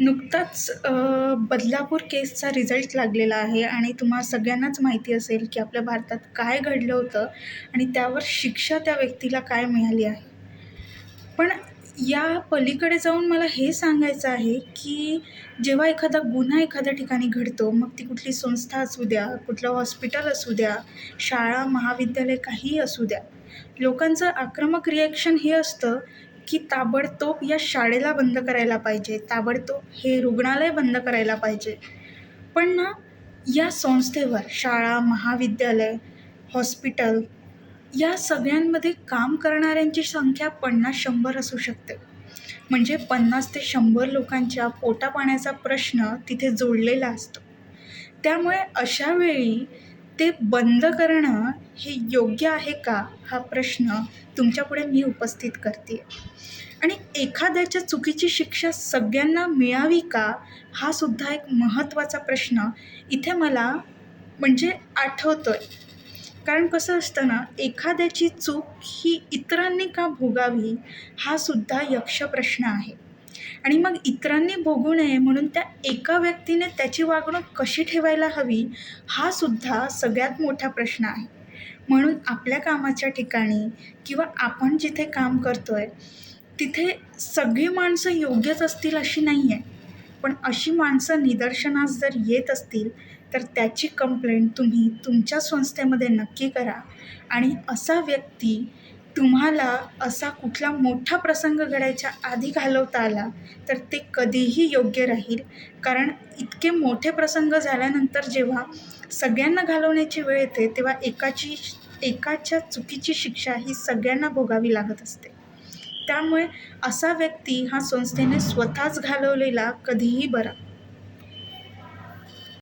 नुकताच बदलापूर केसचा रिझल्ट लागलेला आहे आणि तुम्हा सगळ्यांनाच माहिती असेल की आपल्या भारतात काय घडलं होतं आणि त्यावर शिक्षा त्या व्यक्तीला काय मिळाली आहे. पण या पलीकडे जाऊन मला हे सांगायचं आहे की जेव्हा एखादा गुन्हा एखाद्या ठिकाणी घडतो मग ती कुठली संस्था असू द्या कुठलं हॉस्पिटल असू द्या शाळा महाविद्यालय काहीही असू द्या लोकांचं आक्रमक रिॲक्शन हे असतं की ताबडतोब या शाळेला बंद करायला पाहिजे. ताबडतोब हे रुग्णालय बंद करायला पाहिजे. पण ना या संस्थेवर शाळा महाविद्यालय हॉस्पिटल या सगळ्यांमध्ये काम करणाऱ्यांची संख्या पन्नास शंभर असू शकते. म्हणजे पन्नास ते शंभर लोकांच्या पोटापाण्याचा प्रश्न तिथे जोडलेला असतो. त्यामुळे अशा वेळी ते बंद करणं हे योग्य आहे का? हा प्रश्न तुमच्यापुढे मी उपस्थित करते. आणि एखाद्याच्या चुकीची शिक्षा सगळ्यांना मिळावी का? हा सुद्धा एक महत्त्वाचा प्रश्न इथे मला म्हणजे आठवतो आहे कारण कसं असतं ना एखाद्याची चूक ही इतरांनी का भोगावी? हा सुद्धा यक्ष प्रश्न आहे. आणि मग इतरांनी भोगू नये म्हणून त्या एका व्यक्तीने त्याची वागणूक कशी ठेवायला हवी हा सुद्धा सगळ्यात मोठा प्रश्न आहे. म्हणून आपल्या कामाच्या ठिकाणी किंवा आपण जिथे काम करतो आहे तिथे सगळी माणसं योग्यच असतील अशी नाही आहे पण अशी माणसं निदर्शनास जर येत असतील तर त्याची कंप्लेंट तुम्ही तुमच्या संस्थेमध्ये नक्की करा. आणि असा व्यक्ती तुम्हाला असा कुठला मोठा प्रसंग घडायच्या आधी घालवता आला तर ते कधीही योग्य राहील. कारण इतके मोठे प्रसंग झाल्यानंतर जेव्हा सगळ्यांना घालवण्याची वेळ येते तेव्हा एकाची एकाच्या चुकीची शिक्षा ही सगळ्यांना भोगावी लागत असते. त्यामुळे असा व्यक्ती हा संस्थेने स्वतःच घालवलेला कधीही बरा.